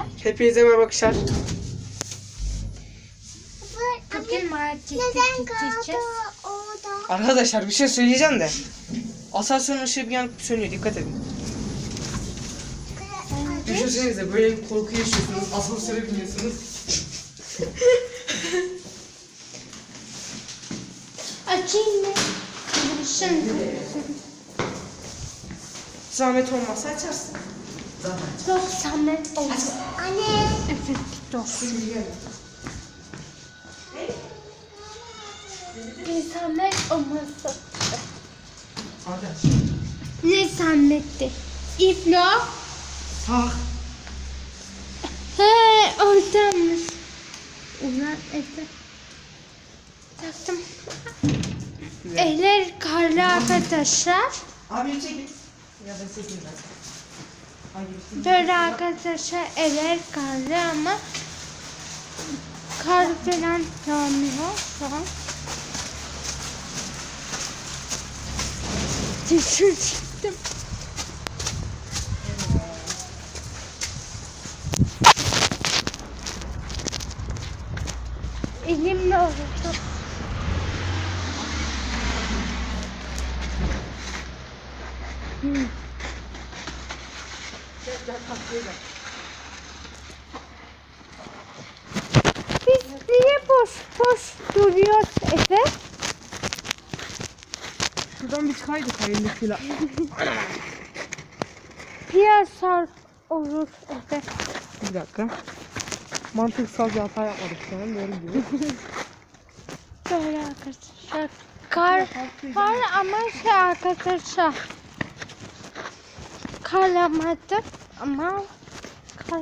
arkadaşlar. Hepinize merhaba arkadaşlar. Bugün markete Neden kaldı gideceğiz. orada? Arkadaşlar bir şey söyleyeceğim de. Asansörün ışığı bir yanıp sönüyor dikkat edin. Düşünsenize böyle bir korku yaşıyorsunuz. Asansöre biniyorsunuz. Açayım mı? Şimdi. Zahmet olmazsa açarsın. Zaten. Çok. Anne. Evet, dur. Bir zahmet olmazsa. Arkadaşlar. Ne zahmetti? İflo. Tak. He oradanmış. Ulan Efe. Taktım. Eller karlı arkadaşlar. Abi çekin. Ya da ben. Hadi. Böyle arkadaşlar eller karlı ama kar falan yağmıyor şu an. Dışarı çıktım. Elimle oldu. Hmm. Biz niye boş boş duruyoruz Efe? Şuradan bir çıkaydık hayırlısıyla. Piyasal olur Efe. Bir dakika. Mantıksal bir hata yapmadık an. Doğru gibi. Böyle arkadaşlar. Kar var ama şey arkadaşlar. Karlamadık ama kar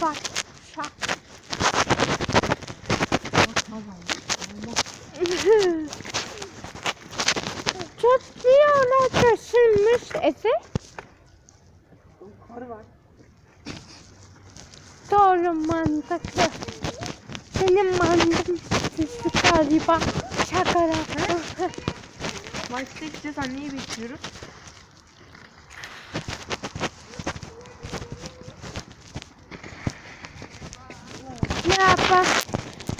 var. Şu an. Çok iyi ona taşınmış Efe. Kar var. Doğru mantıklı. Benim mantığım düştü galiba. Şaka. Markete gideceğiz anneyi bekliyoruz.